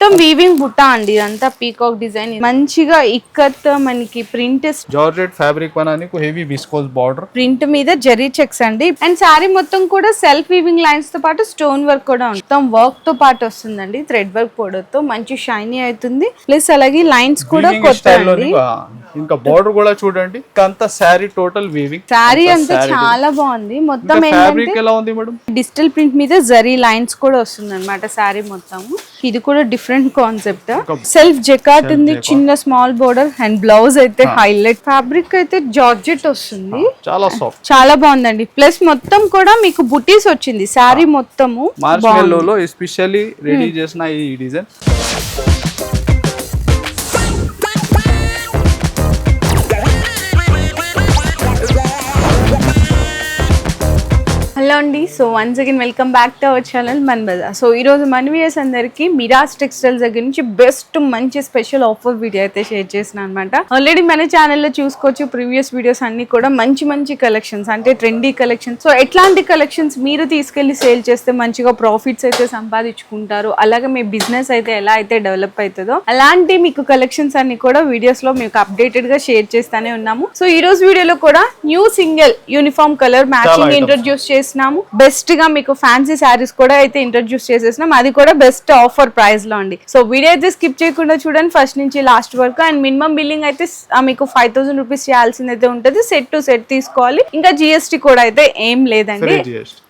మొత్తం వీవింగ్ బుట్ట అండి ఇదంతా పీకాక్ డిజైన్ మంచిగా ఇక్కత్ మనకి print georgette fabric heavy viscose border print మీద జరీ చెక్స్ అండి. అండ్ శారీ మొత్తం కూడా సెల్ఫ్ వీవింగ్ లైన్స్తో పాటు స్టోన్ వర్క్ కూడా ఉంది. మొత్తం వర్క్తో పాటు వస్తుందండి థ్రెడ్ వర్క్ పొడవుతో మంచి షైనీ అవుతుంది ప్లస్ అలాగే లైన్స్ కూడా కొత్త ఇంకా బార్డర్ కూడా చూడండి. అంతా శారీ టోటల్ వీవింగ్ శారీ అంతా చాలా బాగుంది. మొత్తం ఎలా ఉంది మేడం? డిజిటల్ ప్రింట్ మీద జరీ లైన్స్ కూడా వస్తుంది అనమాట శారీ మొత్తం ఇది కూడా డిఫరెంట్ కాన్సెప్ట్ సెల్ఫ్ జెకాట్ ఉంది చిన్న స్మాల్ బోర్డర్ అండ్ బ్లౌజ్ అయితే హైలైట్ ఫ్యాబ్రిక్ అయితే జార్జెట్ వస్తుంది. చాలా సాఫ్ట్ చాలా బాగుందండి. ప్లస్ మొత్తం కూడా మీకు బుటీస్ వచ్చింది శారీ మొత్తము మార్చ్లో ఎస్పెషల్లీ రెడీ చేసిన ఈ డిజైన్ హలో అండి. So once again welcome back to our channel Man Bazar so ఈ రోజు మన వ్యూయర్స్ అందరికి మిరాజ్ టెక్స్టైల్స్ దగ్గర నుంచి బెస్ట్ మంచి స్పెషల్ ఆఫర్ వీడియో అయితే షేర్ చేసిన అనమాట ఆల్రెడీ మన ఛానల్లో చూసుకోవచ్చు ప్రీవియస్ వీడియోస్ అన్ని కూడా మంచి మంచి కలెక్షన్స్ అంటే ట్రెండీ కలెక్షన్స్ సో ఎట్లాంటి కలెక్షన్స్ మీరు తీసుకెళ్ళి సేల్ చేస్తే మంచిగా ప్రాఫిట్స్ అయితే సంపాదించుకుంటారు అలాగే మీ బిజినెస్ అయితే ఎలా అయితే డెవలప్ అవుతుందో అలాంటి మీకు కలెక్షన్స్ అన్ని కూడా వీడియోస్లో మీకు అప్డేటెడ్గా షేర్ చేస్తానే ఉన్నాము. సో ఈ రోజు వీడియోలో కూడా new single uniform colour matching. Introduce చేసినాము బెస్ట్గా మీకు ఫ్యాన్సీ శారీస్ కూడా అయితే ఇంట్రొడ్యూస్ చేసేసినాం. అది కూడా బెస్ట్ ఆఫర్ ప్రైస్లో అండి. సో వీడియో అయితే స్కిప్ చేయకుండా చూడండి. ఫస్ట్ నుంచి లాస్ట్ వరకు అండ్ మినిమం బిల్లింగ్ అయితే మీకు ఫైవ్ థౌసండ్ రూపీస్ చేయాల్సింది అయితే ఉంటుంది. సెట్ టు సెట్ తీసుకోవాలి. ఇంకా జిఎస్టీ కూడా అయితే ఏం లేదండి.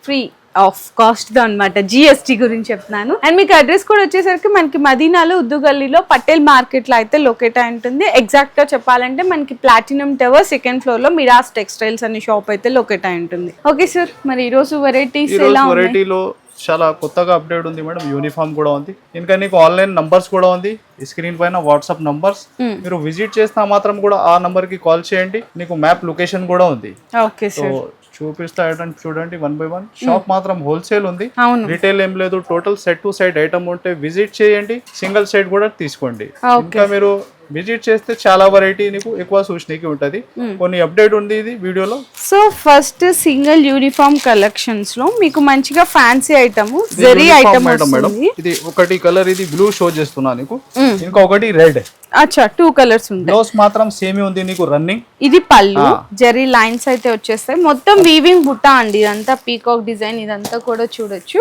ఫ్రీ ఆఫ్ కాస్ట్తో అనమాట జిఎస్టీ గురించి చెప్తున్నాను. అండ్ మీకు అడ్రస్ కూడా వచ్చేసరికి మనకి మదీనాలో ఉద్దుగల్లీలో పటేల్ మార్కెట్లో అయితే లొకేట్ అయి ఉంటుంది. ఎగ్జాక్ట్గా చెప్పాలంటే మనకి ప్లాటినం టవర్ సెకండ్ ఫ్లోర్లో మిరాస్ టెక్స్టైల్స్ అనే షాప్ అయితే లొకేట్ అయి ఉంటుంది. ఓకే సార్ మరి ఈ రోజు వెరైటీస్ ఎలా వెరైటీలో చాలా కొత్తగా అప్డేట్ ఉంది మేడం. యూనిఫామ్ కూడా ఉంది. ఇంకా నీకు ఆన్లైన్ నంబర్స్ కూడా ఉంది. స్క్రీన్ పైన వాట్సాప్ నంబర్స్ మీరు విజిట్ చేసినా మాత్రం కూడా ఆ నంబర్కి కాల్ చేయండి. నీకు మ్యాప్ లొకేషన్ కూడా ఉంది. ఓకే సో సార్ చూపిస్తా ఐటమ్ చూడండి వన్ బై వన్ షాప్ మాత్రం హోల్సేల్ ఉంది. రిటైల్ ఏం లేదు. Total set two side item ఉంటే విజిట్ చేయండి. సింగిల్ సైడ్ కూడా తీసుకోండి. ఇంకా మీరు విజిట్ చేస్తే చాలా వెరైటీ నీకు ఎక్కువ చూసినకి ఉంటది. కొన్ని అప్డేట్ ఉంది ఇది వీడియోలో. సో ఫస్ట్ సింగిల్ యూనిఫామ్ కలెక్షన్స్లో మీకు మంచిగా fancy item zari item madam ఇది ఒకటి కలర్ ఇది బ్లూ షో చేస్తున్నా నీకు. ఇంకా ఒకటి రెడ్ అచ్చా టూ కలర్స్ ఉంటాయి. బ్లౌజ్ మాత్రం సేమ్ ఉంది నీకు రన్నింగ్ ఇది పళ్ళు జరీ లైన్స్ అయితే వచ్చేస్తాయి. మొత్తం వీవింగ్ బుట్ట అండి. ఇదంతా పీకాక్ డిజైన్ ఇదంతా కూడా చూడొచ్చు.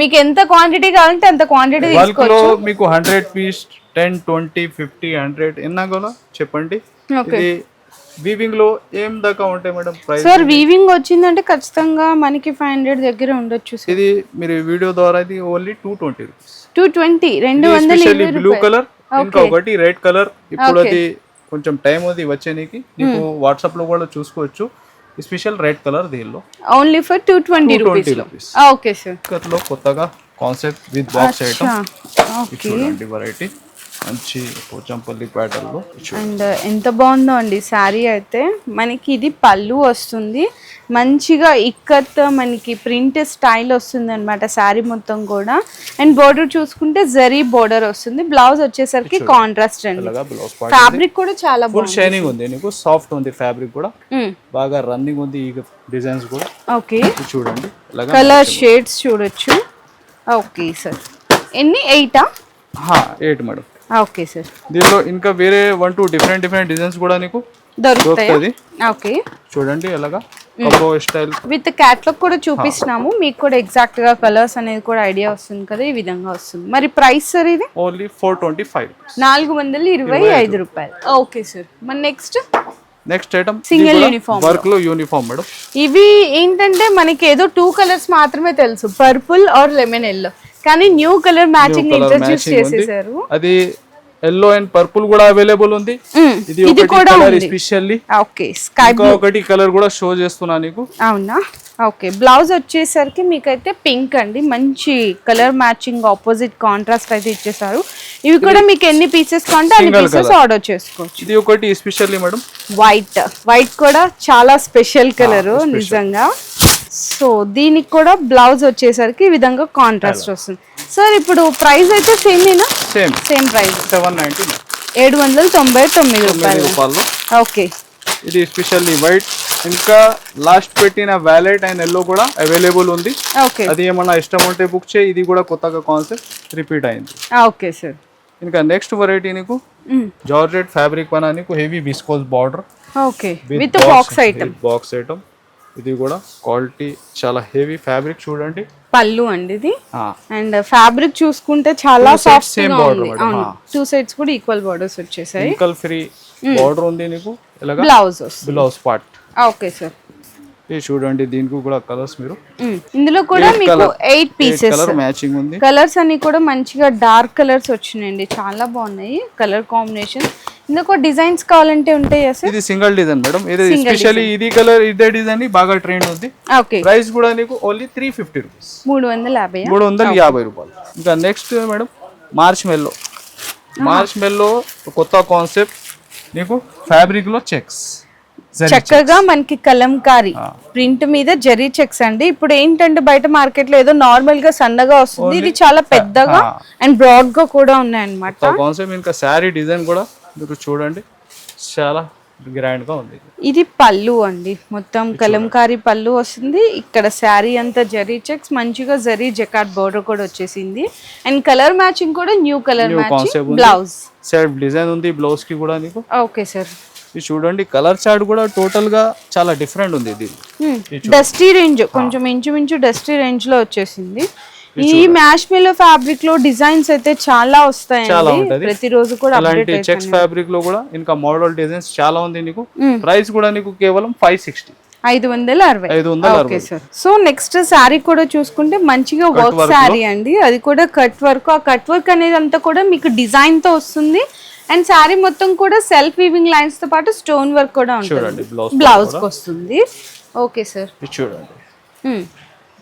మీకు ఎంత క్వాంటిటీ కావాలంటే అంత క్వాంటిటీ తీసుకోవచ్చు. మీకు hundred piece ten twenty fifty hundred ఎన్నా కూడా చెప్పండి. ఇది వీవింగ్లో ఏం దాకా ఉంటాయి మేడం ప్రైస్? సార్ వీవింగ్ వచ్చిందంటే ఖచ్చితంగా మనకి ఫైవ్ హండ్రెడ్ దగ్గర ఉండొచ్చు ఇది మీరు వీడియో ద్వారా ఇది only two twenty two twenty రెండు వందల బ్లూ కలర్ ఇంకా ఒకటి రెడ్ కలర్ ఇప్పుడు అది కొంచెం టైం ఉంది వచ్చేనికి నీకు. వాట్సాప్లో కూడా చూసుకోవచ్చు. స్పెషల్ రెడ్ కలర్ దీనిలో. Only for two twenty rupees okay sir కొత్తగా కాన్సెప్ట్ విత్ బాక్స్ ఐటమ్ చూడండి వెరైటీ మంచి పోచంపల్లి ప్యాటర్న్లో ఇది అండ్ ఎంత బాగుందో అండి శారీ అయితే. మనకి ఇది పళ్ళు వస్తుంది. మంచిగా ఇక్కత్ మనకి ప్రింట్ స్టైల్ వస్తుంది అనమాట శారీ మొత్తం కూడా. అండ్ బోర్డర్ చూసుకుంటే జరీ బోర్డర్ వస్తుంది. బ్లౌజ్ వచ్చేసరికి కాంట్రాస్ట్ అండి. ఫ్యాబ్రిక్ కూడా చాలా బాగుంది. షైనింగ్ ఉంది. నీకు సాఫ్ట్ ఉంది ఫ్యాబ్రిక్ కూడా. బాగా రన్నింగ్ ఉంది ఈ డిజైన్స్ కూడా. ఓకే. చూడండి. కలర్ షేడ్స్ చూడొచ్చు. ఓకే సార్ ఎన్ని? ఎయిటా ఎయిట్ మేడం ఓకే సార్. దీనిలో ఇంకా వేరే one two different different designs కూడా నీకు దొరుకుతాయా? ఓకే. చూడండి ఎలాగా. స్టైల్. విత్ క్యాట్లాగ్ కూడా చూపిస్తున్నాము. మీకు కూడా ఎగ్జాక్ట్గా కలర్స్ అనేది కూడా ఐడియా వస్తుంది కదా ఈ విధంగా వస్తుంది. మరి ప్రైస్ సార్ ఇది? ఓన్లీ ఫోర్ ట్వంటీ ఫైవ్ నాలుగు వందల ఇరవై ఐదు. రూపాయలు. ఓకే సార్ మరి next next item Single uniform. వర్క్లో యూనిఫామ్ మేడం ఇవి ఏంటంటే మనకి ఏదో టూ కలర్స్ మాత్రమే తెలుసు. పర్పుల్ ఆర్ లెమన్ ఎల్లో కానీ న్యూ కలర్ మ్యాచింగ్ ఇంట్రడ్యూస్ చేసేసారు. అది ఎల్లో అండ్ పర్పుల్ కూడా అవైలబుల్ ఉంది. ఇది ఒకటి కూడా కలర్ స్పెషల్లీ ఓకే. స్కై ఇంకా ఒకటి కలర్ కూడా షో చేస్తున్నా నీకు. అవునా? ఓకే. బ్లౌజ్ వచ్చేసరికి మీకైతే పింక్ అండి. మంచి కలర్ మ్యాచింగ్ ఆపోజిట్ కాంట్రాస్ట్ అయితే ఇచ్చేసారు. ఇవి కూడా మీకు ఎన్ని పీసెస్ కావాలంటే అన్ని పీసెస్. ఆర్డర్ చేసుకోవచ్చు. ఇది ఒకటి స్పెషల్లీ మేడం వైట్ వైట్ కూడా చాలా స్పెషల్ కలర్ నిజంగా. సో దీనికి కూడా బ్లౌజ్ వచ్చేసరికి ఈ విధంగా కాంట్రాస్ట్ వస్తుంది. సార్ ఇప్పుడు ప్రైస్ అయితే సేమేనా same same price seven ninety ఏడు వందల తొంభై తొమ్మిది రూపాయలు. రూపాయలు. ఓకే ఇది ఎస్పెషల్లీ వైట్ ఇంకా లాస్ట్ పెట్టిన వ్యాలెట్ అండ్ ఎల్లో కూడా అవైలబుల్ ఉంది. ఓకే అది ఏమన్నా ఇష్టం ఉంటే బుక్ చేయి. ఇది కూడా కొత్తగా కాన్సెప్ట్ రిపీట్ అయింది. ఓకే సార్ ఇంకా నెక్స్ట్ వెరైటీ నీకు? జార్జెట్ ఫ్యాబ్రిక్ పైన నీకు heavy viscose border okay with box item box item ఇది కూడా క్వాలిటీ చాలా హెవీ ఫ్యాబ్రిక్ చూడండి. పళ్ళు అండి ఇది. అండ్ ఫ్యాబ్రిక్ చూసుకుంటే చాలా సాఫ్ట్ అవును. ఆ. టూ సైడ్స్ కూడా ఈక్వల్ బోర్డర్స్ వచ్చేసాయి. రింకల్ ఫ్రీ బార్డర్ ఉంది నీకు? Blouse blouse part okay sir. చూడండి దీనికి కూడా కలర్స్ మీరు. ఇందులో కూడా మీకు. ఎయిట్ పీసెస్ కలర్ మ్యాచింగ్ ఉంది. కలర్స్ అన్ని కూడా మంచిగా డార్క్ కలర్స్ వచ్చినాయండి. చాలా బాగున్నాయి. కలర్ కాంబినేషన్ ఇందులో డిజైన్స్ కావాలంటే ఉంటాయా ఇది సింగిల్ డిజైన్ మేడం ఇది ఎస్పెషల్లీ ఇది కలర్ ఇదే డిజైన్ బాగా ట్రెండ్ ఉంది. ఓకే ప్రైస్ కూడా నీకు ఓన్లీ త్రీ ఫిఫ్టీ రూపీస్ మూడు వందల యాభై మూడు వందల యాభై రూపాయలు. ఇంకా next madam marshmallow marshmallow కొత్త కాన్సెప్ట్ నీకు ఫ్యాబ్రిక్లో చెక్స్ చక్కగా మనకి కలంకారీ. ప్రింట్ మీద జరీ చెక్స్ అండి. ఇప్పుడు ఏంటంటే బయట మార్కెట్లో ఏదో నార్మల్గా సన్నగా వస్తుంది. ఇది చాలా పెద్దగా అండ్ బ్రాడ్గా కూడా ఉన్నాయన్నమాట. కాన్సెప్ట్ ఇంకా శారీ డిజైన్ కూడా మీరు చూడండి. చాలా గ్రాండ్గా ఉంది. ఇది పళ్ళు అండి. మొత్తం కలంకారీ పళ్ళు వస్తుంది. ఇక్కడ శారీ అంతా జరీ చెక్స్. మంచిగా జరీ జకాట్ బోర్డర్ కూడా వచ్చేసింది. అండ్ కలర్ మ్యాచింగ్ కూడా new colour matching. Blouse self design ఉంది. బ్లౌజ్కి కూడా ఓకే సార్ ఇది చూడండి కలర్ చార్ట్ కూడా టోటల్గా చాలా డిఫరెంట్ ఉంది ఇది. డస్టీ రేంజ్ కొంచెం ఇంచుమించు డస్టీ రేంజ్లో వచ్చేసింది. ఈ మ్యాష్ మిల్లో ఫ్యాబ్రిక్లో డిజైన్స్ అయితే చాలా ఉంటది. ప్రతిరోజు కూడా అలాంటి చెక్స్ ఫ్యాబ్రిక్లో కూడా ఇంకా మోడల్ డిజైన్స్ చాలా ఉంది నీకు. ప్రైస్ కూడా నీకు కేవలం ఫైవ్ సిక్స్టీ ఐదు వందల అరవై. ఐదు వందల okay sir so next sari కూడా చూసుకుంటే మంచిగా వర్క్ శారీ అండి. అది కూడా కట్ వర్క్ ఆ కట్ వర్క్ అనేది అంతా కూడా మీకు డిజైన్తో వస్తుంది. అండ్ శారీ మొత్తం కూడా సెల్ఫ్ వీవింగ్ లైన్స్తో పాటు స్టోన్ వర్క్ కూడా ఉంటుంది. బ్లౌజ్ వస్తుంది. Okay sir. చూడండి.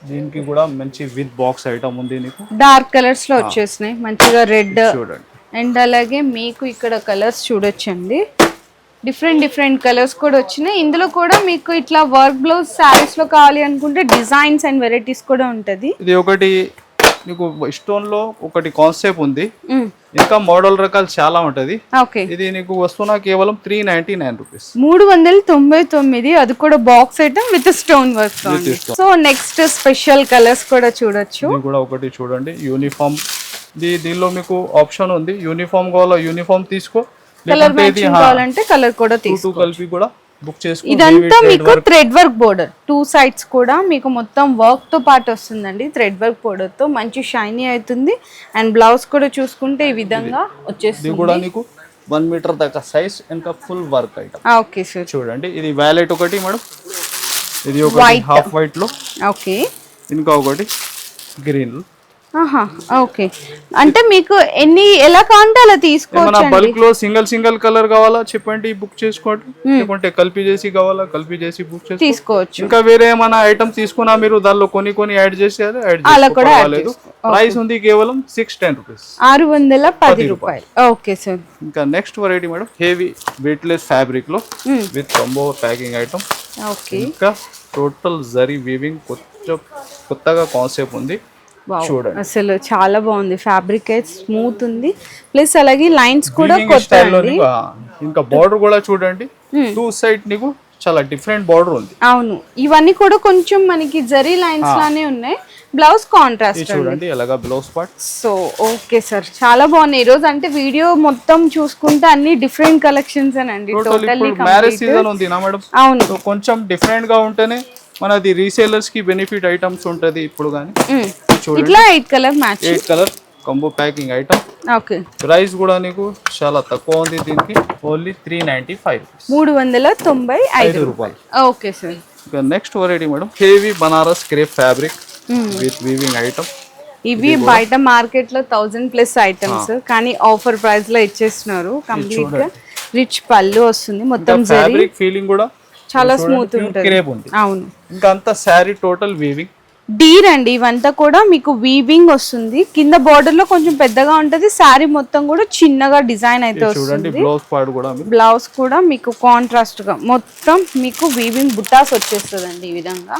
దీనికి కూడా మంచి విత్ బాక్స్ ఐటమ్ ఉంది నీకు. డార్క్ కలర్స్లో వచ్చేసినాయి. మంచిగా రెడ్ చూడండి. అండ్ అలాగే మీకు ఇక్కడ కలర్స్ చూడొచ్చండి. డిఫరెంట్ డిఫరెంట్ కలర్స్ కూడా వచ్చినాయి. ఇందులో కూడా మీకు ఇట్లా వర్క్ బ్లౌజ్ శారీస్లో కావాలి అనుకుంటే డిజైన్స్ అండ్ వెరైటీస్ కూడా ఉంటది. ఇది ఒకటి నీకు స్టోన్లో ఒకటి కాన్సెప్ట్ ఉంది. ఇంకా మోడల్ రకాలు చాలా ఉంటది. ఓకే. ఇది నీకు వస్తున్న కేవలం త్రీ నైన్టీ నైన్ రూపీస్ మూడు వందల తొంభై తొమ్మిది అది కూడా box item with stone work so next special colours కూడా చూడొచ్చు. కూడా ఒకటి చూడండి. యూనిఫామ్ దీనిలో మీకు ఆప్షన్ ఉంది. యూనిఫామ్ కావాలా? యూనిఫామ్ తీసుకో. కలర్ లేకుంటే ఇది మ్యాచింగ్ కావాలంటే కలర్ కూడా తీసుకో కలిపి కూడా బుక్ చేసుకో ఇదంతా మీకు thread work border two sides కూడా మీకు మొత్తం వర్క్తో పాటు వస్తుందండి థ్రెడ్ వర్క్ బోర్డర్తో. మంచి షైనీ అవుతుంది. అండ్ బ్లౌజ్ కూడా చూసుకుంటే ఈ విధంగా వచ్చేస్తుంది. కూడా నీకు వన్ మీటర్ దాకా సైజ్ ఇంకా full work item okay sir చూడండి ఇది వ్యాలెట్ ఒకటి మేడం. ఇది ఒకటి హాఫ్ వైట్లో. ఓకే ఇంకా ఒకటి గ్రీన్ ఓకే. అంటే మీకు ఎన్ని ఎలా కావాలంటే అలా తీసుకోవచ్చు బల్క్లో సింగిల్ సింగిల్ కలర్ కావాలా చెప్పండి బుక్ చేసుకోండి? లేకుంటే కలిపి చేసి కావాలా కలిపి చేసి బుక్ చేసుకో? తీసుకోవచ్చు. ఇంకా వేరే ఏమైనా ఐటమ్ తీసుకున్నా మీరు దానిలో కొన్ని కొన్ని యాడ్ యాడ్ అలా కూడా ప్రైస్ ఉంది కేవలం సిక్స్ టెన్ రూపీస్ ఆరు వందల పది రూపాయలు. Okay sir. ఇంకా next variety madam heavy weightless ఫ్యాబ్రిక్లో with combo packing item okay. ఇంకా టోటల్ జరీ వీవింగ్ కొత్త కొత్తగా కాన్సెప్ట్ ఉంది. చూడండి. అసలు చాలా బాగుంది. ఫ్యాబ్రిక్ అయితే స్మూత్ ఉంది. ప్లస్ అలాగే లైన్స్ కూడా కొత్త ఇంకా బార్డర్ కూడా చూడండి. టూ సైడ్ నీకు చాలా డిఫరెంట్ బార్డర్ ఉంది. అవును. ఇవన్నీ కూడా కొంచెం మనకి జరీ లైన్స్ లానే ఉన్నాయి. బ్లౌజ్ కాంట్రాస్ట్ చూడండి ఎలాగా blouse part so okay sir. చాలా బాగున్నాయి. ఈ రోజు అంటే వీడియో మొత్తం చూసుకుంటే అన్ని డిఫరెంట్ కలెక్షన్స్ అండి టోటల్ టోటల్లీ మ్యారేజ్ సీజన్ ఉంది నా మేడం అవును. కొంచెం డిఫరెంట్గా ఉంటేనే మనది రీసేలర్స్కి బెనిఫిట్ ఐటమ్స్ ఉంటది ఇప్పుడు కానీ మ్మ్. చూడండి. ఇట్లా eight colour match eight colour combo packing item okay price కూడా నీకు చాలా తక్కువ ఉంది దీనికి. ఓన్లీ త్రీ నైన్టీ ఫైవ్ మూడు వందల తొంభై ఐదు రూపాయలు. ఓకే సార్ ఇంకా next variety madam heavy Banaras crepe fabric with weaving item ఇవి బయట మార్కెట్లో థౌజండ్ ప్లస్ ఐటమ్స్ కానీ ఆఫర్ ప్రైస్లో ఇచ్చేస్తున్నారు. కంప్లీట్గా రిచ్ పళ్ళు వస్తుంది. మొత్తం ఫ్యాబ్రిక్ ఫీలింగ్ కూడా చాలా స్మూత్ ఉంటుంది. అవును. ఇంకా అంతా శారీ టోటల్ వీవింగ్ డీర్ అండి ఇవంతా కూడా మీకు వీవింగ్ వస్తుంది. కింద బార్డర్లో కొంచెం పెద్దగా ఉంటది. శారీ మొత్తం కూడా చిన్నగా డిజైన్ అయితే చూడండి వస్తుంది. బ్లౌజ్ కూడా మీకు. కాంట్రాస్ట్గా మొత్తం మీకు వీవింగ్ బుట్టాస్ వచ్చేస్తుందండి ఈ విధంగా.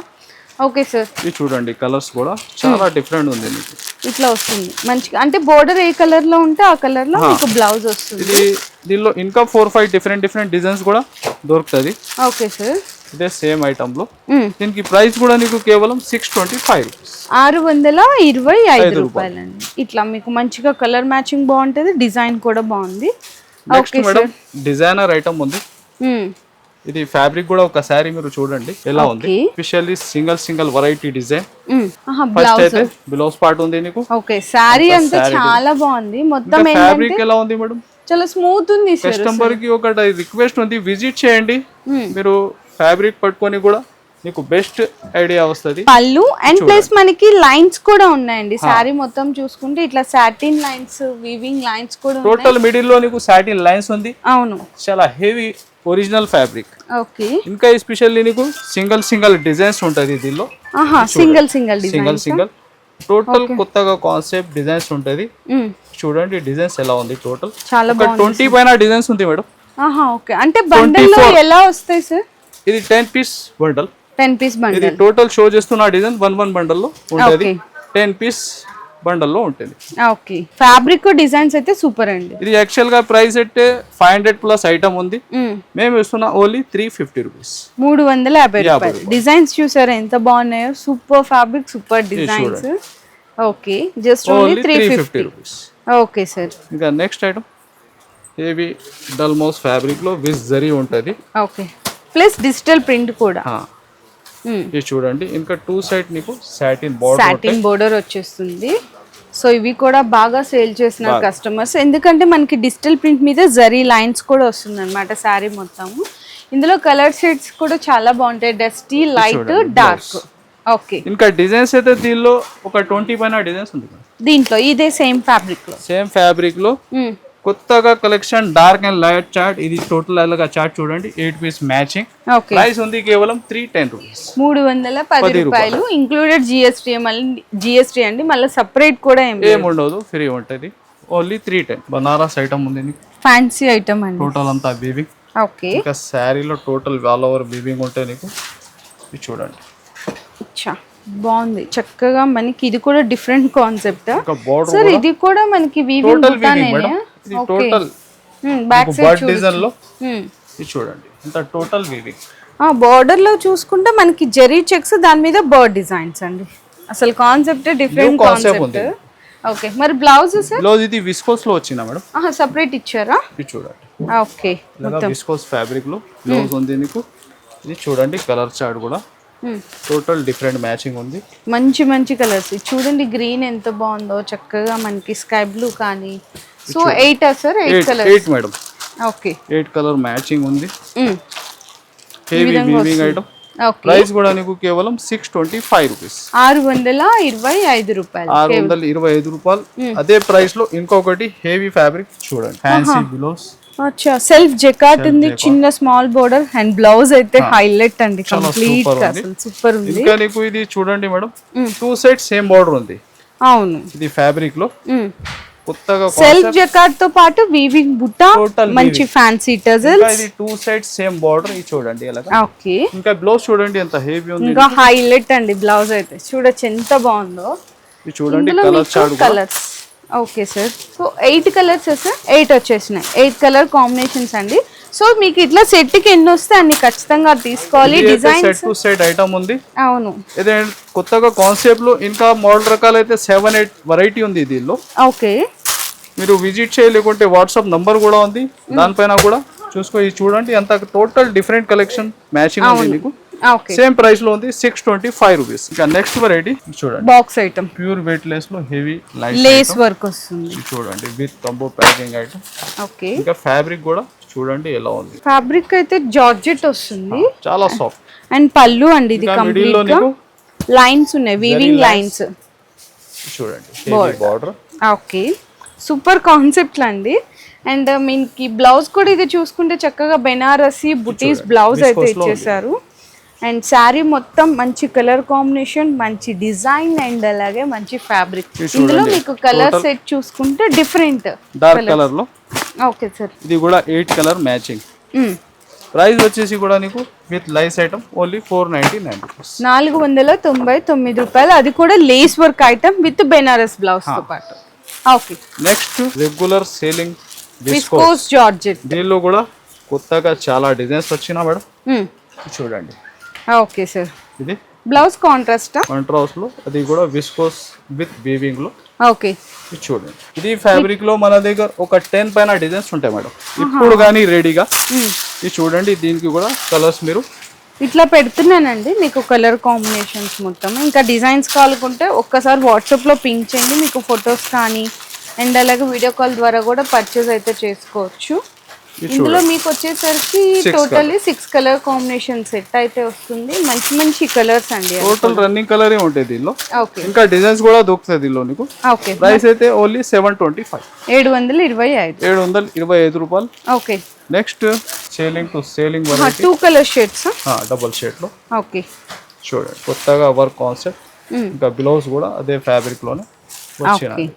ఓకే సార్ ఇది చూడండి కలర్స్ కూడా చాలా డిఫరెంట్ ఉంది మీకు. ఇట్లా వస్తుంది. మంచిగా అంటే బోర్డర్ ఏ కలర్లో ఉంటే ఆ కలర్లో మీకు బ్లౌజ్ వస్తుంది. ఇది దీనిలో ఇంకా four five different different designs కూడా దొరుకుతుంది. ఓకే సార్ ఇదే సేమ్ ఐటమ్లో దీనికి ప్రైస్ కూడా నీకు కేవలం సిక్స్ ట్వంటీ ఫైవ్ రూపీస్. ఆరు వందల ఇరవై ఐదు రూపాయలండి. ఇట్లా మీకు మంచిగా కలర్ మ్యాచింగ్ బాగుంటుంది డిజైన్ కూడా బాగుంది. నెక్స్ట్ మేడం డిజైనర్ ఐటమ్ ఉంది. ఇది ఫ్యాబ్రిక్ కూడా ఒకసారి మీరు చూడండి ఎలా ఉంది. Specially single single variety design first blouse అయితే బ్లౌజ్ పార్ట్ ఉంది నీకు. ఓకే శారీ అంతా చాలా బాగుంది. మొత్తం ఫ్యాబ్రిక్ ఎలా ఉంది మేడం? చాలా స్మూత్ ఉంది కస్టమర్కి ఒక రిక్వెస్ట్ ఉంది విజిట్ చేయండి. మీరు ఫ్యాబ్రిక్ పట్టుకొని కూడా మీకు బెస్ట్ ఐడియా వస్తుంది. పళ్ళు అండ్ ప్లస్ మనకి లైన్స్ కూడా ఉన్నాయండి. శారీ మొత్తం చూసుకుంటే ఇట్లా సాటిన్ లైన్స్ వీవింగ్ లైన్స్ కూడా టోటల్ మిడిల్లో నీకు సాటిన్ లైన్స్ ఉంది. అవును. చాలా హెవీ ఒరిజినల్ ఫ్యాబ్రిక్ ఓకే. ఇంకా ఎస్పెషల్లీ నీకు సింగల్ సింగల్ డిజైన్స్ ఉంటుంది దీనిలో. ఆహా single single single single total కొత్తగా కాన్సెప్ట్ డిజైన్స్ ఉంటుంది. చూడండి డిజైన్స్ ఎలా ఉంది టోటల్ చాలా ట్వంటీ పైన డిజైన్స్ ఉంది మేడం. ఓకే. అంటే బండల్లో ఎలా వస్తాయి సార్? ఇది ten piece bundle ten piece ఇది బండల్ టోటల్ షో చేస్తున్న డిజైన్ వన్ వన్ బండల్లో ఉంటుంది. టెన్ పీస్ బండల్లో ఉంటుంది. ఓకే ఫ్యాబ్రిక్ డిజైన్స్ అయితే సూపర్ అండి. ఇది యాక్చువల్గా ప్రైస్ అయితే ఫైవ్ హండ్రెడ్ ప్లస్ ఐటమ్ ఉంది. మ్మ్. మేము ఇస్తున్న ఓన్లీ త్రీ ఫిఫ్టీ రూపీస్ మూడు వందల యాభై రూపాయలు. డిజైన్స్ చూసారా ఎంత బాగున్నాయో? Super fabric super designs okay just only three fifty rupees okay sir ఇంకా నెక్స్ట్ ఐటమ్ హెవీ డల్మోస్ ఫ్యాబ్రిక్లో విజ్ జరీ ఉంటుంది. ఓకే ప్లస్ డిజిటల్ ప్రింట్ కూడా. ఇది చూడండి. ఇంకా టూ సైడ్ నీకు సాటిన్ బార్డర్ సాటిన్ బోర్డర్ వచ్చేస్తుంది. సో ఇవి కూడా బాగా సేల్ చేసిన కస్టమర్స్. ఎందుకంటే మనకి డిజిటల్ ప్రింట్ మీద జరీ లైన్స్ కూడా వస్తుంది అనమాట శారీ మొత్తము. ఇందులో కలర్ షేడ్స్ కూడా చాలా బాగుంటాయి. Dusty light dark. ఓకే. ఇంకా డిజైన్స్ అయితే దీనిలో ఒక ట్వంటీ పైన డిజైన్స్ ఉంది. దీంట్లో ఇదే సేమ్ ఫ్యాబ్రిక్లో సేమ్ ఫ్యాబ్రిక్లో. కొత్తగా collection dark and light chart ఇది టోటల్ అలాగా చార్ట్ చూడండి. ఎయిట్ పీస్ మ్యాచింగ్ ప్రైస్ ఉంది కేవలం త్రీ టెన్ రూపీస్ మూడు వందల పది రూపాయలు. ఇంక్లూడెడ్ జిఎస్టీ మళ్ళీ జిఎస్టీ అండి. మళ్ళీ సపరేట్ కూడా ఏం ఉండదు. ఫ్రీ ఉంటుంది. Only three ten Banaras item ఉంది ఫ్యాన్సీ ఐటమ్ అండి. టోటల్ అంతా వీవింగ్ ఓకే ఇంకా శారీలో టోటల్ ఆల్ ఓవర్ వీవింగ్ ఉంటే నీకు ఇది చూడండి. అచ్చా బాగుంది. చక్కగా మనకి ఇది కూడా డిఫరెంట్ కాన్సెప్ట్ సార్ ఇది కూడా మనకి వీవింగ్ ఇది టోటల్ బ్యాక్ బర్డ్ డిజైన్లో ఇది చూడండి. ఇంత టోటల్ వీవింగ్ బార్డర్లో చూసుకుంటే మనకి జెరీ చెక్స్ దాని మీద బర్డ్ డిజైన్స్ అండి. అసలు కాన్సెప్ట్ డిఫరెంట్ కాన్సెప్ట్ ఓకే. మరి బ్లౌజ్ సార్? బ్లౌజ్ ఇది విస్కోస్లో వచ్చిందా మేడం? ఆహా సపరేట్ ఇచ్చారా? ఇది చూడండి. ఓకే ఇలాగా విస్కోస్ ఫ్యాబ్రిక్లో బ్లౌజ్ ఉంది నీకు. ఇది చూడండి కలర్ చార్ట్ కూడా. టోటల్ డిఫరెంట్ మ్యాచింగ్ ఉంది. మంచి మంచి కలర్స్ చూడండి గ్రీన్ ఎంత బాగుందో. చక్కగా మనకి స్కై బ్లూ కానీ so eight sir eight colour eight madam okay eight colour matching ఉంది. Heavy weaving item okay price కూడా నీకు కేవలం సిక్స్ ట్వంటీ ఫైవ్ రూపీస్ ఆరు వందల ఇరవై ఐదు రూపాయలు. ఆరు వందల ఇరవై ఐదు రూపాయలు. అదే ప్రైస్లో ఇంకొకటి హెవీ ఫ్యాబ్రిక్ చూడండి. ఫ్యాన్సీ బిలోస్ అచ్చా సెల్ఫ్ జెకాట్ ఉంది చిన్న స్మాల్ బోర్డర్ అండ్ బ్లౌజ్ అయితే హైలైట్ అండి. చాలా కంప్లీట్ సూపర్ ఉంది. ఇంకా నీకు ఇది చూడండి madam two side same border ఉంది. అవును. ఇది ఫ్యాబ్రిక్లో. కొత్తగా సెల్ఫ్ జెకాట్తో పాటు వీవింగ్ బుట్ట మంచి ఫ్యాన్సీ టజల్ ఇంకా ఇది టూ సైడ్ సేమ్ బార్డర్ ఇది చూడండి అలాగా ఓకే. ఇంకా బ్లౌజ్ చూడండి ఎంత హెవీ ఉంది. ఇంకా హైలైట్ అండి బ్లౌజ్ అయితే. చూడొచ్చు ఎంత బాగుందో. ఇది చూడండి ఇందులో కలర్ మీకు chart colours okay sir. So eight colours sir? Eight వచ్చేసినాయి. ఎయిట్ కలర్ కాంబినేషన్స్ అండి. సో మీకు ఇట్లా సెట్కి ఎన్ని వస్తే అన్ని ఖచ్చితంగా తీసుకోవాలి. Set designs two set item ఉంది. అవును. ఇదే కొత్తగా కాన్సెప్ట్లో ఇంకా మోడల్ రకాలు అయితే సెవెన్ ఎయిట్ వెరైటీ ఉంది దీనిలో. ఓకే. మీరు విజిట్ చేయలేకుంటే వాట్సాప్ నంబర్ కూడా ఉంది. దానిపైన కూడా చూసుకో ఇది చూడండి. అంత టోటల్ డిఫరెంట్ కలెక్షన్ మ్యాచింగ్ ఉంది మీకు. సేమ్ ప్రైస్లో ఉంది సిక్స్ ట్వంటీ ఫైవ్ రూపీస్ ఇంకా నెక్స్ట్ వెరైటీ చూడండి. బాక్స్ ఐటమ్ ప్యూర్ వెయిట్ లెస్లో హెవీ లైట్ లేస్ వర్క్ వస్తుంది. చూడండి with combo packing item okay. ఇంకా ఫ్యాబ్రిక్ కూడా చూడండి ఎలా ఉంది. ఫ్యాబ్రిక్ అయితే జార్జెట్ వస్తుంది. చాలా సాఫ్ట్ అండ్ పళ్ళు అండి ఇది కంప్లీట్ లైన్స్ ఉన్నాయి వీవింగ్ లైన్స్ చూడండి బార్డర్ ఓకే. సూపర్ కాన్సెప్ట్ అండి. అండ్ మీకి బ్లౌజ్ కూడా ఇది చూసుకుంటే చక్కగా బెనారసి బుటీస్ బ్లౌజ్ అయితే. ఇచ్చేసారు అండ్ శారీ మొత్తం మంచి కలర్ కాంబినేషన్ మంచి డిజైన్ అండ్ అలాగే మంచి ఫ్యాబ్రిక్. ఇది ఇందులో. మీకు కలర్ సెట్ చూసుకుంటే డిఫరెంట్ డార్క్ కలర్లో ఓకే సార్. ఇది కూడా ఎయిట్ కలర్ మ్యాచింగ్. ప్రైస్ వచ్చేసి కూడా నీకు with lace item only four ninety nine నాలుగు వందల తొంభై తొమ్మిది రూపాయలు. అది కూడా lace work item with Banaras బ్లౌజ్తో పాటు. Okay next regular selling viscose viscose georgette దీనిలో కూడా కొత్తగా చాలా డిజైన్స్ వచ్చినా మేడం. ఇది చూడండి. ఓకే సార్ ఇది బ్లౌజ్ కాంట్రాస్టా కాంట్రాస్ట్లో అది కూడా విస్కోస్ విత్ వీవింగ్లో. ఓకే ఇది చూడండి. ఇది ఫ్యాబ్రిక్లో మన దగ్గర ఒక టెన్ పైన డిజైన్స్ ఉంటాయి మేడం. ఇప్పుడు కానీ రెడీగా ఇది చూడండి దీనికి కూడా కలర్స్ మీరు ఇట్లా పెడుతున్నానండి మీకు కలర్ కాంబినేషన్స్ మొత్తం. ఇంకా డిజైన్స్ కావాలనుకుంటే ఒక్కసారి వాట్సాప్లో పింక్ చేయండి మీకు ఫొటోస్ కానీ అండ్ అలాగే వీడియో కాల్ ద్వారా కూడా పర్చేస్ అయితే చేసుకోవచ్చు. ఇందులో మీకు వచ్చేసరికి totally six colour combination set అయితే వస్తుంది. మంచి మంచి కలర్స్ అండి టోటల్ రన్నింగ్ కలర్ ఉంటాయి దీనిలో. ఓకే ఇంకా డిజైన్స్ కూడా దొరుకుతాయి దీనిలో నీకు. ఓకే ప్రైస్ అయితే ఓన్లీ సెవెన్ ట్వంటీ ఫైవ్ ఏడు వందల ఇరవై ఐదు. ఏడు వందల ఇరవై ఐదు రూపాయలు. Okay next selling to selling two colour shades double షేడ్లో. ఓకే చూడండి కొత్తగా వర్క్ కాన్సెప్ట్ ఇంకా బ్లౌజ్ కూడా అదే ఫ్యాబ్రిక్లోనే. వచ్చిన ఓకే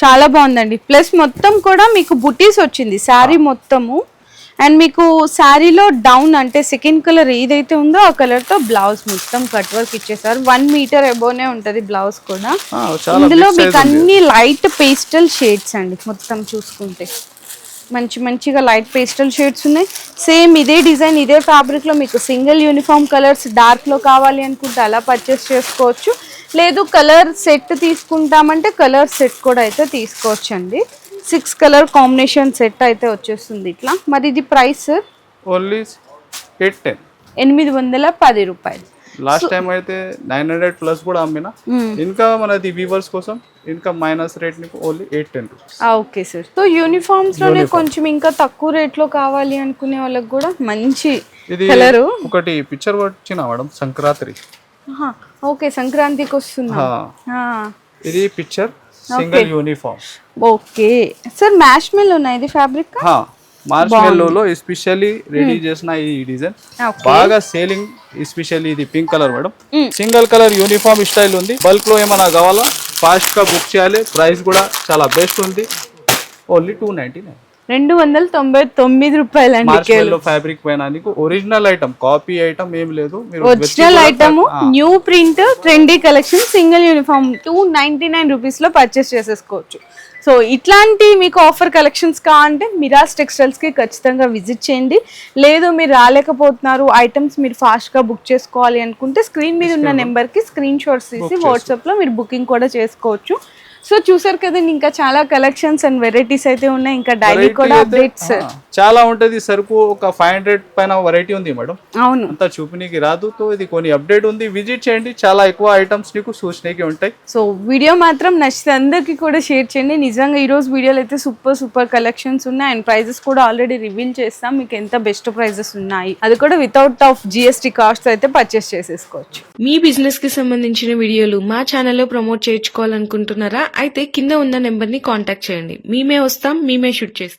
చాలా బాగుందండి. ప్లస్ మొత్తం కూడా మీకు బుటీస్ వచ్చింది శారీ మొత్తము. అండ్ మీకు శారీలో డౌన్ అంటే సెకండ్ కలర్ ఏదైతే ఉందో ఆ కలర్తో బ్లౌజ్ మొత్తం కట్ వర్క్ ఇచ్చేసారు. వన్ మీటర్ ఎబోనే ఉంటది బ్లౌజ్ కూడా. ఇందులో మీకు. అన్ని లైట్ పేస్టల్ షేడ్స్ అండి మొత్తం చూసుకుంటే. మంచి మంచిగా లైట్ పేస్టల్ షేడ్స్ ఉన్నాయి. సేమ్ ఇదే డిజైన్ ఇదే ఫ్యాబ్రిక్లో మీకు సింగిల్ యూనిఫామ్ కలర్స్ డార్క్లో కావాలి అనుకుంటే అలా పర్చేస్ చేసుకోవచ్చు. లేదు కలర్ సెట్ తీసుకుంటామంటే కలర్ సెట్ కూడా అయితే తీసుకోవచ్చు అండి సిక్స్ కలర్ కాంబినేషన్ సెట్ అయితే వచ్చేస్తుంది ఇట్లా. మరి ఇది ప్రైస్ ఓన్లీ ఎయిట్ టెన్ ఎనిమిది వందల పది రూపాయలు. లాస్ట్ టైం అయితే నైన్ హండ్రెడ్ ప్లస్ కూడా అమ్మిన. ఇంకా మనది వీవర్స్ కోసం ఇంకా minus rate only eight ten okay sir so యూనిఫామ్స్లోనే కొంచెం ఇంకా తక్కువ రేట్లో కావాలి అనుకునే వాళ్ళకి కూడా మంచి ఇది కలరు ఒకటి పిక్చర్ వచ్చిన మేడం సంక్రాంతి. ఓకే సంక్రాంతికి వస్తుందా? ఇది picture single uniform okay sir mash మిల్ ఉన్నాయి ఇది ఫ్యాబ్రిక్ మార్చ్లో ఎస్పెషల్లీ రెడీ చేసిన ఈ డిజైన్ బాగా సేలింగ్ ఎస్పెషల్లీ ఇది pink colour madam single colour uniform style ఉంది. బల్క్లో ఏమైనా కావాలా? ఫాస్ట్గా బుక్ చేయాలి. ప్రైస్ కూడా చాలా బెస్ట్ ఉంది. ఓన్లీ టూ నైన్టీ నైన్ రెండు వందల తొంభై తొమ్మిది రూపాయలు ఫ్యాబ్రిక్ పైన ఒరిజినల్ ఐటమ్ కాపీ ఐటమ్ ఏం లేదు. మీరు original item new print trendy collection single uniform two ninety nine రూపీస్లో పర్చేస్ చేసేసుకోవచ్చు. సో ఇట్లాంటి మీకు ఆఫర్ కలెక్షన్స్ కావాలంటే మిరాజ్ టెక్స్టైల్స్కి ఖచ్చితంగా విజిట్ చేయండి. లేదు మీరు రాలేకపోతున్నారు ఐటమ్స్ మీరు ఫాస్ట్గా బుక్ చేసుకోవాలి అనుకుంటే స్క్రీన్ మీద ఉన్న నెంబర్కి స్క్రీన్ షాట్స్ తీసి వాట్సాప్లో మీరు బుకింగ్ కూడా చేసుకోవచ్చు. సో చూసారు కదండి ఇంకా చాలా కలెక్షన్స్ అండ్ వెరైటీస్ అయితే ఉన్నాయి. ఇంకా డైలీ కూడా అప్డేట్స్ చాలా ఉంటది. సరుకు ఒక ఫైవ్ హండ్రెడ్ పైన వెరైటీ ఉంది మేడం. అవును. అంతా చూపినీకి రాదు. తో ఇది కొన్ని అప్డేట్ ఉంది. విజిట్ చేయండి. చాలా ఎక్కువ ఐటమ్స్ నీకు చూసినకి ఉంటాయి. సో వీడియో మాత్రం నచ్చితే అందరికీ కూడా షేర్ చేయండి. నిజంగా ఈ రోజు వీడియోలో అయితే సూపర్ సూపర్ కలెక్షన్స్ ఉన్నాయి. అండ్ ప్రైజెస్ కూడా ఆల్రెడీ రివీల్ చేస్తాం. మీకు ఎంత బెస్ట్ ప్రైజెస్ ఉన్నాయి. అది కూడా వితౌట్ ఆఫ్ జిఎస్టీ కాస్ట్ అయితే పర్చేస్ చేసేసుకోవచ్చు. మీ బిజినెస్కి సంబంధించిన వీడియోలు మా ఛానల్లో ప్రమోట్ చేయించుకోవాలనుకుంటున్నారా? అయితే కింద ఉన్న నెంబర్ని కాంటాక్ట్ చేయండి. మేమే వస్తాం మేమే షూట్ చేస్తాం.